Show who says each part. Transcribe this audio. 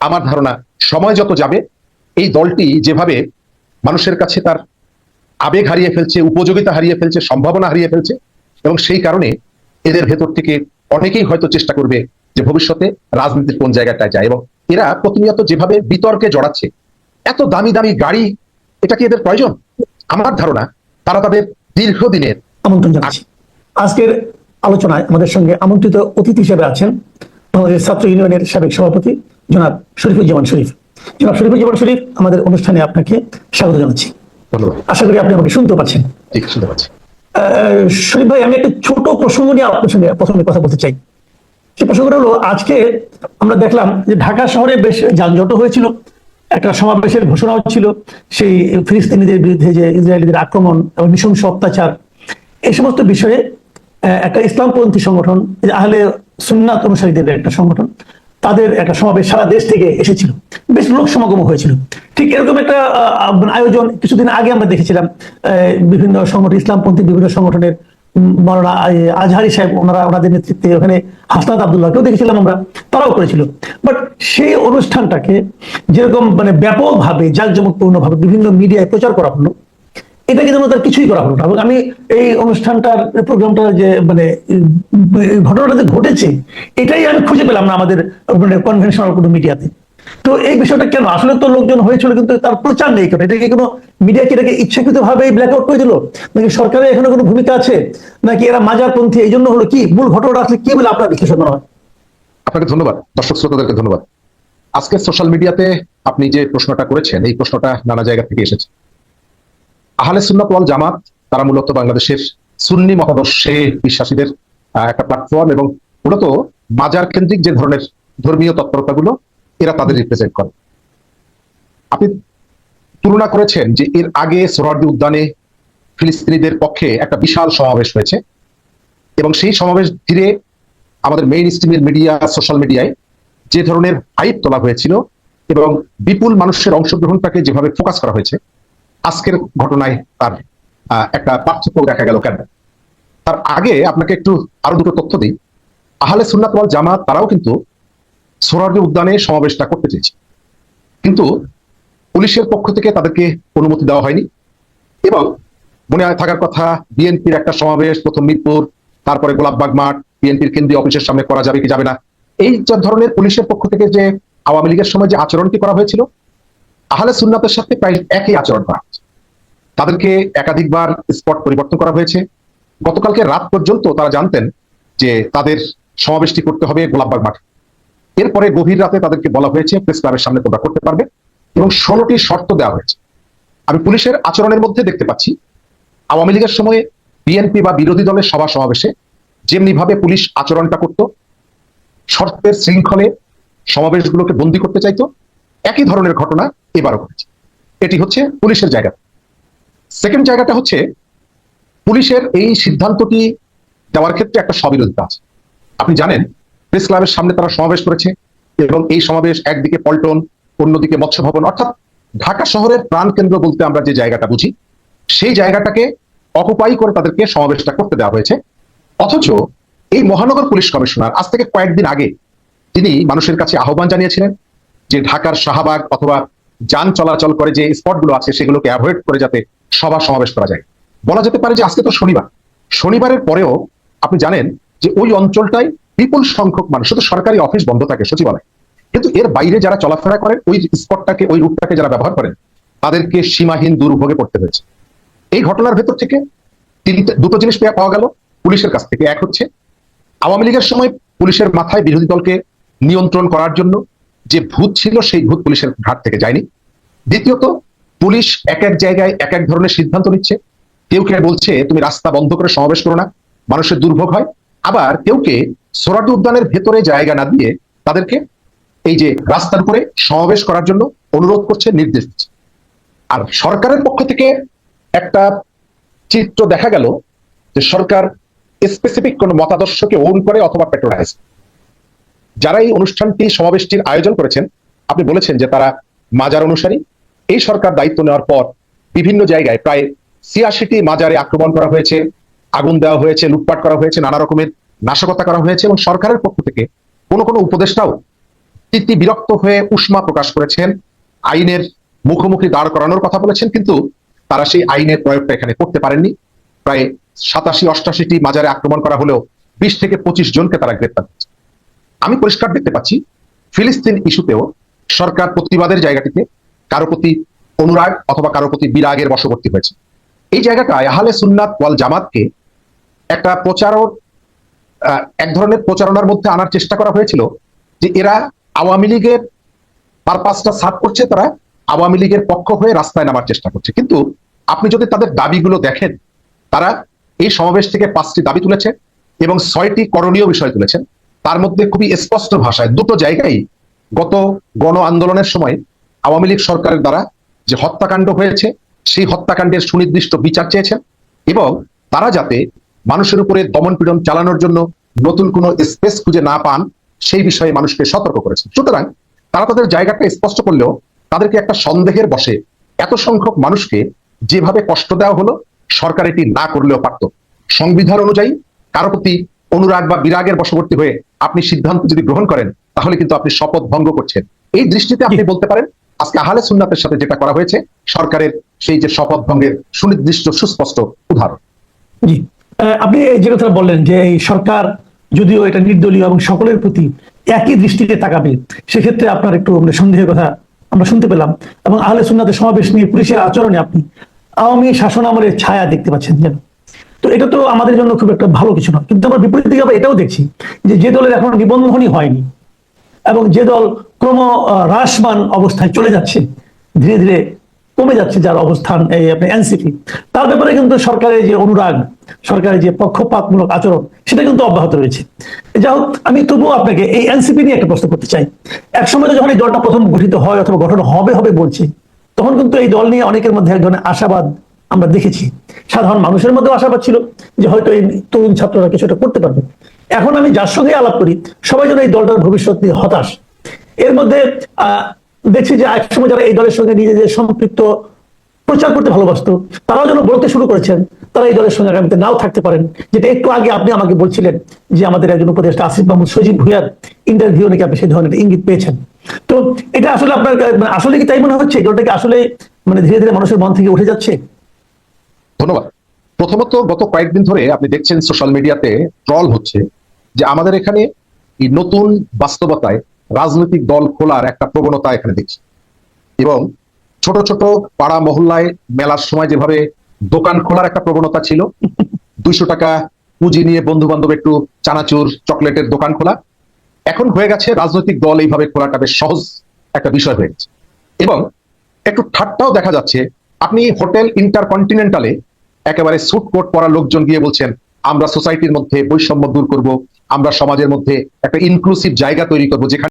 Speaker 1: আমার ধারণা, সময় যত যাবে, এই দলটি যেভাবে মানুষের কাছে তার আবেগ হারিয়ে ফেলছে, উপযোগিতা হারিয়ে ফেলছে, সম্ভাবনা হারিয়ে ফেলছে, এবং সেই কারণে এদের ভেতর থেকে অনেকেই হয়তো চেষ্টা করবে যে ভবিষ্যতে রাজনীতির কোন জায়গাটায় যায়, এবং এরা প্রতিনিয়ত যেভাবে বিতর্কে জড়াচ্ছে, এত দামি দামি গাড়ি, এটা কি এদের প্রয়োজন? আমার ধারণা, তারা তাদের দীর্ঘদিনের
Speaker 2: আমন্ত্রণ জানাচ্ছি। আজকের আলোচনায় আমাদের সঙ্গে আমন্ত্রিত অতিথি হিসেবে আছেন বাংলাদেশ ছাত্র ইউনিয়নের সাবেক সভাপতি জনাব শরীফুজ্জামান শরীফ। জনাব শরীফুজ্জামান শরীফ আমাদের অনুষ্ঠানে আপনাকে স্বাগত জানাচ্ছি। আশা করি আপনি আমাকে শুনতে পাচ্ছেন।
Speaker 1: শুনতে পাচ্ছি।
Speaker 2: আহ, শরীফ ভাই আমি একটা ছোট প্রসঙ্গ নিয়ে আপনার সঙ্গে প্রথমে কথা বলতে চাই। সে প্রসঙ্গটা হলো আজকে আমরা দেখলাম যে ঢাকা শহরে বেশ যানজট হয়েছিল একটা সমাবেশের ঘোষণা হচ্ছিল সেই ফিলিস্তিনিদের বিরুদ্ধে যে ইসরায়েলিদের আক্রমণ এবং নৃশংস অত্যাচার এই সমস্ত বিষয়ে আহ, একটা ইসলামপন্থী সংগঠন আহলে সুন্নাত অনুসারীদের একটা সংগঠন তাদের একটা সমাবেশ সারা দেশ থেকে এসেছিল। বেশ লোক সমাগম হয়েছিল। ঠিক এরকম একটা আয়োজন কিছুদিন আগে আমরা দেখেছিলাম বিভিন্ন সংগঠন, ইসলামপন্থী বিভিন্ন সংগঠনের মৌলানা আজহারি সাহেব, ওনারা ওনাদের নেতৃত্বে ওখানে হাসনাত আবদুল্লাহকেও দেখেছিলাম আমরা, তারাও করেছিল। বাট সেই অনুষ্ঠানটাকে যেরকম মানে ব্যাপকভাবে জাঁকজমকপূর্ণ ভাবে বিভিন্ন মিডিয়ায় প্রচার করা হলো এটাকে যেন তার কিছুই করা হলো না। এবং আমি এই অনুষ্ঠানটার প্রোগ্রামটা যে মানে ঘটনাটা যে ঘটেছে, এটাই আমি খুঁজে পেলাম না আমাদের মানে কনভেনশনাল কোনো মিডিয়াতে তো এই বিষয়টা কেন? আসলে তো লোকজন হয়েছিল, কিন্তু তার প্রচার নেই কেন? এটা কি কোনো মিডিয়া কি এটাকে ইচ্ছাকৃত ভাবে ব্ল্যাক আউট করে দিল? নাকি সরকারের এখানে কোনো ভূমিকা আছে? নাকি এরা মাজারপন্থী? এই জন্য হলো কি? মূল ঘটনাটা আসলে কি বলে আপনার বিশ্লেষণ মনে হয়?
Speaker 1: আপনাকে ধন্যবাদ। দর্শক শ্রোতাদেরকে ধন্যবাদ। আজকে সোশ্যাল মিডিয়াতে আপনি যে প্রশ্নটা করেছেন, এই প্রশ্নটা নানা জায়গা থেকে এসেছে। আহলে সুন্নাত ওয়াল জামাত, তারা মূলত বাংলাদেশের সুন্নি মতাদর্শে বিশ্বাসীদের একটা প্ল্যাটফর্ম এবং মূলত বাজার কেন্দ্রিক যে ধরনের ধর্মীয় তৎপরতাগুলো, এরা তাদের রিপ্রেজেন্ট করে। আপনি তুলনা করেছেন যে এর আগে সোহরার্দি উদ্যানে ফিলিস্তিনিদের পক্ষে একটা বিশাল সমাবেশ হয়েছে এবং সেই সমাবেশ ঘিরে আমাদের মেইন স্ট্রিমের মিডিয়া সোশ্যাল মিডিয়ায় যে ধরনের হাইপ তোলা হয়েছিল এবং বিপুল মানুষের অংশগ্রহণটাকে যেভাবে ফোকাস করা হয়েছে আজকের ঘটনায় তার একটা পার্থক্য দেখা গেল কেন? তার আগে আপনাকে একটু আরও দুটো তথ্য দিই। আহলে সুন্নাত ওয়াল জামাত তারাও কিন্তু সোহরার্দি উদ্যানে সমাবেশটা করতে চেয়েছে। কিন্তু পুলিশের পক্ষ থেকে তাদেরকে অনুমতি দেওয়া হয়নি এবং মনে থাকার কথা, বিএনপির একটা সমাবেশ, প্রথম মিরপুর, তারপরে গোলাপবাগ মাঠ, বিএনপির কেন্দ্রীয় অফিসের সামনে করা যাবে কি যাবে না। এই ধরনের পুলিশের পক্ষ থেকে যে আওয়ামী লীগের সময় যে আচরণটি করা হয়েছিল আহলে সুন্নাতের সাথে প্রায় একই আচরণ করা হয়েছে। তাদেরকে একাধিকবার স্পট পরিবর্তন করা হয়েছে। গতকালকে রাত পর্যন্ত তারা জানতেন যে তাদের সমাবেশটি করতে হবে গোলাপবাগ মাঠে। এরপরে গভীর রাতে তাদেরকে বলা হয়েছে, প্রেস ক্লাবের সামনে তোমরা করতে পারবে। এবং ষোলোটি শর্ত দেওয়া হয়েছে। আমি পুলিশের আচরণের মধ্যে দেখতে পাচ্ছি, আওয়ামী লীগের সময়ে বিএনপি বা বিরোধী দলের সভা সমাবেশে যেমনি ভাবে পুলিশ আচরণটা করত, শর্তের শৃঙ্খলে সমাবেশগুলোকে বন্দি করতে চাইতো একই ধরনের ঘটনা এবারও ঘটেছে। এটি হচ্ছে পুলিশের জায়গা। সেকেন্ড জায়গাটা হচ্ছে পুলিশের এই সিদ্ধান্তটি দেওয়ার ক্ষেত্রে একটা সবিরোধিতা আছে। আপনি জানেন, প্রেস ক্লাবের সামনে তারা সমাবেশ করেছে এবং এই সমাবেশ একদিকে পল্টন, অন্যদিকে মৎস্য ভবন, অর্থাৎ ঢাকা শহরের প্রাণ কেন্দ্র বলতে আমরা যে জায়গাটা বুঝি, সেই জায়গাটাকে অকুপাই করে তাদেরকে সমাবেশটা করতে দেওয়া হয়েছে। অথচ এই মহানগর পুলিশ কমিশনার আজ থেকে কয়েকদিন আগে তিনি মানুষের কাছে আহ্বান জানিয়েছিলেন যে ঢাকার শাহবাগ অথবা যান চলাচল করে যে স্পটগুলো আছে সেগুলোকে অ্যাভয়েড করে যাতে সভা সমাবেশ করা যায়। বলা যেতে পারে যে আজকে তো শনিবার। শনিবারের পরেও আপনি জানেন যে ওই অঞ্চলটায় বিপুল সংখ্যক মানুষ, শুধু সরকারি অফিস বন্ধ থাকে সচিবালয়। কিন্তু এর বাইরে যারা চলাফেরা করেন ওই স্পটটাকে, ওই রুটটাকে যারা ব্যবহার করেন, তাদেরকে সীমাহীন দুর্ভোগে পড়তে হয়েছে। এই ঘটনার ভেতর থেকে তিনটে, দুটো জিনিস পাওয়া গেল। পুলিশের কাছ থেকে এক হচ্ছে, আওয়ামী লীগের সময় পুলিশের মাথায় বিরোধী দলকে নিয়ন্ত্রণ করার জন্য যে ভূত ছিল, সেই ভূত পুলিশের ঘাট থেকে যায়নি। দ্বিতীয়ত, পুলিশ এক এক জায়গায় এক এক ধরনের সিদ্ধান্ত নিচ্ছে। কেউ কে বলছে, তুমি রাস্তা বন্ধ করে সমাবেশ করো না, মানুষের দুর্ভোগ হয়। আবার কেউ কে সোরাটি উদ্যানের ভেতরে জায়গা না দিয়ে তাদেরকে এই যে রাস্তার উপরে সমাবেশ করার জন্য অনুরোধ করছে, নির্দেশ দিচ্ছে। আর সরকারের পক্ষ থেকে একটা চিত্র দেখা গেল যে সরকার স্পেসিফিক কোন মতাদর্শকে ওন করে অথবা পেট্রোলাইজ যারা এই অনুষ্ঠানটি সমাবেশটির আয়োজন করেছেন, আপনি বলেছেন যে তারা মাজার অনুসারী। এই সরকার দায়িত্ব নেওয়ার পর বিভিন্ন জায়গায় প্রায় ছিয়াশিটি মাজারে আক্রমণ করা হয়েছে, আগুন দেওয়া হয়েছে, লুটপাট করা হয়েছে, নানা রকমের নাশকতা করা হয়েছে এবং সরকারের পক্ষ থেকে কোনো কোনো উপদেষ্টাও তিতি বিরক্ত হয়ে উষ্মা প্রকাশ করেছেন, আইনের মুখোমুখি দাঁড় করানোর কথা বলেছেন, কিন্তু তারা সেই আইনের প্রয়োগটা এখানে করতে পারেননি। প্রায় সাতাশি, অষ্টাশিটি মাজারে আক্রমণ করা হলেও বিশ থেকে পঁচিশ জনকে তারা গ্রেপ্তার করেছে। আমি পরিষ্কার দেখতে পাচ্ছি, ফিলিস্তিন ইস্যুতেও সরকার প্রতিবাদের জায়গাটিতে কারও প্রতি অনুরাগ অথবা কারও প্রতি বিরাগের বশবর্তী হয়েছে। এই জায়গাটায় আহলে সুন্নাত ওয়াল জামাতকে একটা প্রচারক এক ধরনের প্রচারণার মধ্যে আনার চেষ্টা করা হয়েছিল যে এরা আওয়ামী লীগের পারপাসটা সার্ভ করছে, তারা আওয়ামী লীগের পক্ষ হয়ে রাস্তায় নামার চেষ্টা করছে। কিন্তু আপনি যদি তাদের দাবিগুলো দেখেন, তারা এই সমাবেশ থেকে পাঁচটি দাবি তুলেছে এবং ছয়টি করণীয় বিষয় তুলেছেন তার মধ্যে খুবই স্পষ্ট ভাষায়, দুটো জায়গায় গত গণ আন্দোলনের সময় আওয়ামী লীগ সরকারের দ্বারা যে হত্যাকাণ্ড হয়েছে, সেই হত্যাকাণ্ডের সুনির্দিষ্ট বিচার চেয়েছেন এবং তারা যাতে মানুষের উপরে দমন পীড়ন চালানোর জন্য নতুন কোনো স্পেস খুঁজে না পান, সেই বিষয়ে মানুষকে সতর্ক করেছেন। সুতরাং তারা তাদের জায়গাটা স্পষ্ট করলেও তাদেরকে একটা সন্দেহের বসে এত সংখ্যক মানুষকে যেভাবে কষ্ট দেওয়া হলো, সরকার এটি না করলেও পারত। সংবিধান অনুযায়ী কারও প্রতি অনুরাগ বা বিরাগের বশবর্তী হয়ে আপনি সিদ্ধান্ত যদি গ্রহণ করেন তাহলে কিন্তু আপনি শপথ ভঙ্গ করছেন। এই দৃষ্টিতে আপনি বলতে পারেন আজকে আহলে সুন্নাতের সাথে যেটা করা হয়েছে সরকারের সেই যে শপথ ভঙ্গের সুনির্দিষ্ট সুস্পষ্ট উদাহরণ।
Speaker 2: জি। আপনি যে কথা বললেন যে এই সরকার যদিও এটা নির্দলীয় এবং সকলের প্রতি একই দৃষ্টিতে তাকাবে সেক্ষেত্রে আপনার একটু সন্দেহের কথা আমরা শুনতে পেলাম। এবং আহলে সুন্নাতের সমাবেশ নিয়ে পুলিশের আচরণে আপনি আওয়ামী শাসন আমলের ছায়া দেখতে পাচ্ছেন যেন তো এটা তো আমাদের জন্য খুব একটা ভালো কিছু নয়। কিন্তু আমরা বিপরীত দিকে এটাও দেখছি যে যে দলের এখন নিবন্ধনই হয়নি এবং যে দল ক্রম হ্রাসমান অবস্থায় চলে যাচ্ছে, ধীরে ধীরে কমে যাচ্ছে যার অবস্থান এই আপনি এনসিপি। তার ব্যাপারে কিন্তু সরকারের যে অনুরাগ, সরকারের যে পক্ষপাতমূলক আচরণ, সেটা কিন্তু অব্যাহত রয়েছে। যা হোক, আমি তবুও আপনাকে এই এনসিপি নিয়ে একটা প্রশ্ন করতে চাই। এক সময় যখন এই দলটা প্রথম গঠিত হয় অথবা গঠন হবে হবে বলছে, তখন কিন্তু এই দল নিয়ে অনেকের মধ্যে এক ধরনের আশাবাদ আমরা দেখেছি। সাধারণ মানুষের মধ্যে আশাবাদ ছিল যে হয়তো এই তরুণ ছাত্ররা কিছুটা করতে পারবে। এখন আমি যার সঙ্গে আলাপ করি, সবাই যেন এই দলটার ভবিষ্যৎ নিয়ে হতাশ। এর মধ্যে দেখছি যে একসময় যারা এই দলের সঙ্গে নিজেদের সম্পৃক্ত প্রচার করতে ভালোবাসতো, তারাও যেন বলতে শুরু করেছেন, তারা এই দলের সঙ্গে আগামীতে নাও থাকতে পারেন। যেটা একটু আগে আপনি আমাকে বলছিলেন যে আমাদের একজন উপদেষ্টা আসিফ মাহমুদ সজিব ভুইয়ার ইন্টারভিউ নাকি আপনি সেই ধরনের ইঙ্গিত পেয়েছেন। তো এটা আসলে আপনার মানে আসলে কি তাই মনে হচ্ছে? এই দলটা কি আসলে মানে ধীরে ধীরে মানুষের মন থেকে উঠে যাচ্ছে?
Speaker 1: ধন্যবাদ। প্রথমত গত কয়েকদিন ধরে আপনি দেখছেন সোশ্যাল মিডিয়াতে ট্রল হচ্ছে যে আমাদের এখানে এই নতুন বাস্তবতায় রাজনৈতিক দল খোলার একটা প্রবণতা এখানে দেখছি। এবং ছোট ছোট পাড়া মহল্লায় মেলার সময় যেভাবে দোকান খোলার একটা প্রবণতা ছিল দুইশো টাকা পুঁজি নিয়ে বন্ধু বান্ধব একটু চানাচুর চকলেটের দোকান খোলা এখন হয়ে গেছে রাজনৈতিক দল এইভাবে খোলাটা বেশ সহজ একটা বিষয় হয়ে গেছে। এবং একটু ঠাট্টাও দেখা যাচ্ছে আপনি হোটেল ইন্টারকন্টিনেন্টালে একেবারে স্যুট কোট পরা লোকজন গিয়ে বলছেন, আমরা সোসাইটির মধ্যে বৈষম্য দূর করব, আমরা সমাজের মধ্যে একটা ইনক্লুসিভ জায়গা তৈরি করব যেখানে